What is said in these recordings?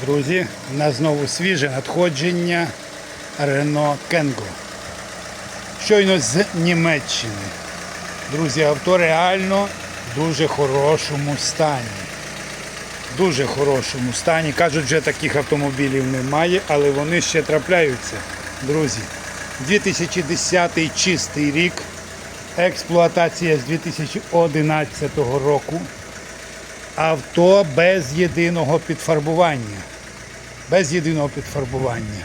Друзі, у нас знову свіже надходження Renault Kangoo. Щойно з Німеччини. Друзі, авто реально в дуже хорошому стані. Дуже хорошому стані. Кажуть, вже таких автомобілів немає, але вони ще трапляються. Друзі, 2010 чистий рік. Експлуатація з 2011 року. Авто без єдиного підфарбування. Без єдиного підфарбування.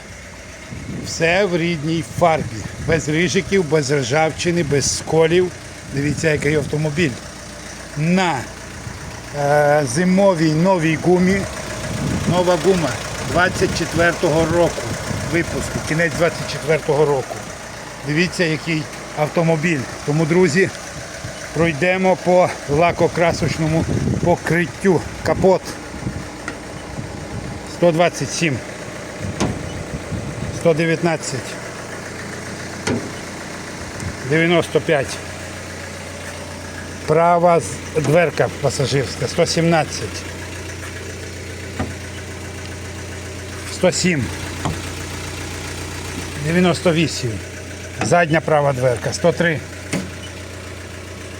Все в рідній фарбі. Без рижиків, без ржавчини, без сколів. Дивіться, який автомобіль. На е, зимовій новій гумі. Нова гума 24-го року випуску, кінець 24-го року. Дивіться, який автомобіль. Тому, друзі, пройдемо по лакокрасочному покриттю. Капот 127, 119, 95. Права дверка пасажирська 117. 107. 98. Задня права дверка 103.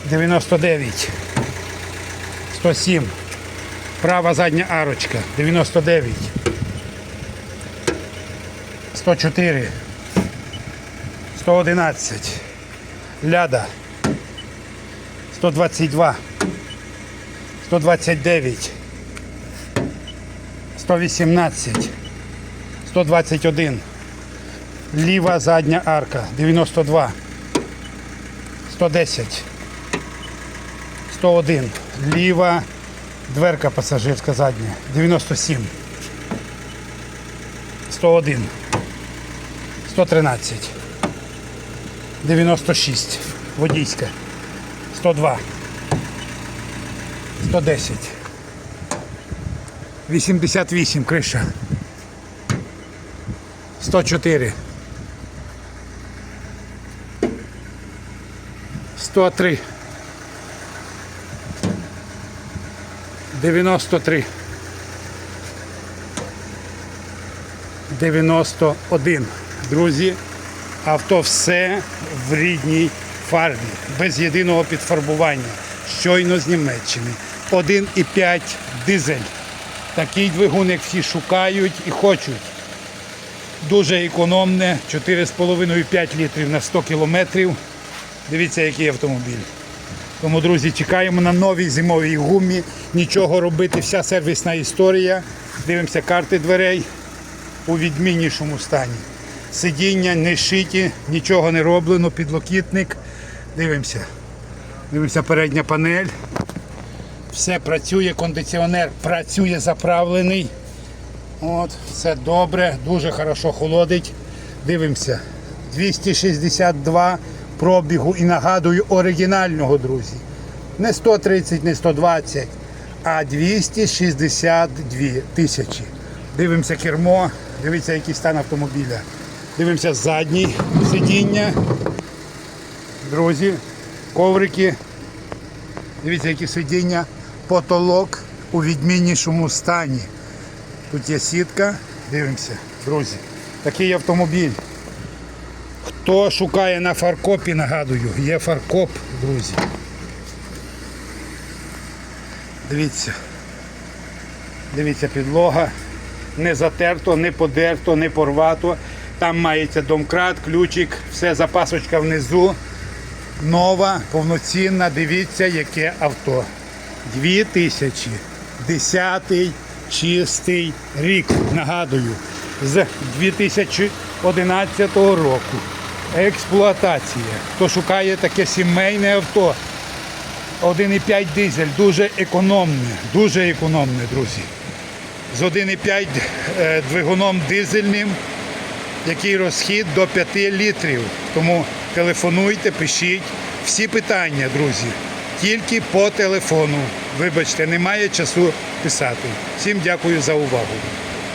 99. 107. Права задня арочка 99. 104. 111. Ляда 122. 129. 118. 121. Ліва задня арка 92. 110. 101. Ліва дверка пасажирська задня 97. 101. 113. 96. Водійська. 102. 110. 88 криша. 104. 103. 93. 91. Друзі, авто все в рідній фарбі, без єдиного підфарбування. Щойно з Німеччини. 1,5 дизель. Такий двигун, як всі шукають і хочуть. Дуже економне, 4,5-5 літрів на 100 кілометрів. Дивіться, який автомобіль. Тому, друзі, чекаємо на новій зимовій гумі. Нічого робити, вся сервісна історія. Дивимося карти дверей у відміннішому стані. Сидіння не шиті, нічого не роблено, підлокітник. Дивимося. Дивимося передня панель. Все працює, кондиціонер працює заправлений. От, все добре, дуже хорошо холодить. Дивимося. 262 пробігу і нагадую оригінального, друзі. Не 130, не 120, а 262 тисячі. Дивимося кермо, дивіться, який стан автомобіля. Дивимося задній сидіння. Друзі, коврики. Дивіться, які сидіння, потолок у відміннішому стані. Тут є сітка. Дивимося, друзі. Такий автомобіль. Хто шукає на фаркопі, нагадую, є фаркоп, друзі. Дивіться. Дивіться, підлога. Не затерто, не подерто, не порвато. Там мається домкрат, ключик, все запасочка внизу. Нова, повноцінна. Дивіться, яке авто. 2010 чистий рік. Нагадую, з 2011 року. Експлуатація. Хто шукає таке сімейне авто, 1,5 дизель, дуже економне, дуже економне, друзі. З 1,5 е, двигуном дизельним, який розхід до 5 літрів. Тому телефонуйте, пишіть. Всі питання, друзі, тільки по телефону. Вибачте, немає часу писати. Всім дякую за увагу.